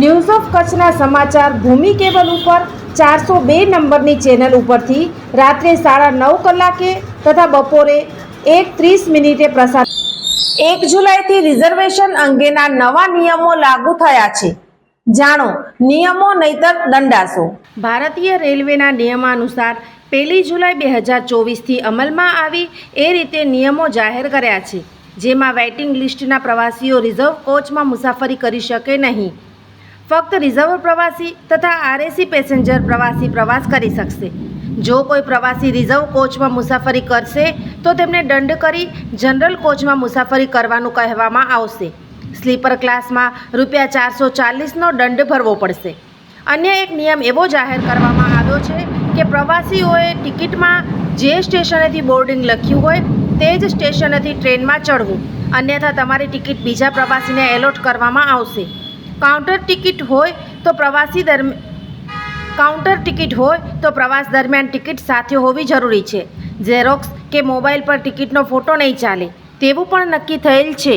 News of કચ્છના સમાચાર ભૂમિ cable ઉપર ચારસો બે નંબરની ચેનલ ઉપરથી રાત્રે સાડા નવ કલાકે તથા બપોરે એક ત્રીસ મિનિટે પ્રસાર એક જુલાઈથી રિઝર્વેશન અંગેના નવા નિયમો લાગુ થયા છે. જાણો, નિયમો નહીતર દંડાશો. ભારતીય રેલવેના નિયમાનુસાર પહેલી જુલાઈ બે હજાર ચોવીસથી અમલમાં આવી એ રીતે નિયમો જાહેર કર્યા છે. જેમાં વેઇટિંગ લિસ્ટના પ્રવાસીઓ રિઝર્વ કોચમાં મુસાફરી કરી શકે નહીં. ફક્ત રિઝર્વ પ્રવાસી તથા આરએસી પેસેન્જર પ્રવાસી પ્રવાસ કરી શકશે. જો કોઈ પ્રવાસી રિઝર્વ કોચમાં મુસાફરી કરશે, તો તેમને દંડ કરી જનરલ કોચમાં મુસાફરી કરવાનું કહેવામાં આવશે. સ્લીપર ક્લાસમાં રૂપિયા ચારસો ચાલીસનો દંડ ભરવો પડશે. અન્ય એક નિયમ એવો જાહેર કરવામાં આવ્યો છે કે પ્રવાસીઓએ ટિકિટમાં જે સ્ટેશનેથી બોર્ડિંગ લખ્યું હોય, તે જ સ્ટેશનેથી ટ્રેનમાં ચડવું અન્યથા તમારી ટિકિટ બીજા પ્રવાસીને એલોટ કરવામાં આવશે. કાઉન્ટર ટિકિટ હોય તો પ્રવાસી દરમિયાન કાઉન્ટર ટિકિટ હોય તો પ્રવાસ દરમિયાન ટિકિટ સાથે હોવી જરૂરી છે. ઝેરોક્સ કે મોબાઈલ પર ટિકિટનો ફોટો નહીં ચાલે, તેવું પણ નક્કી થયેલ છે.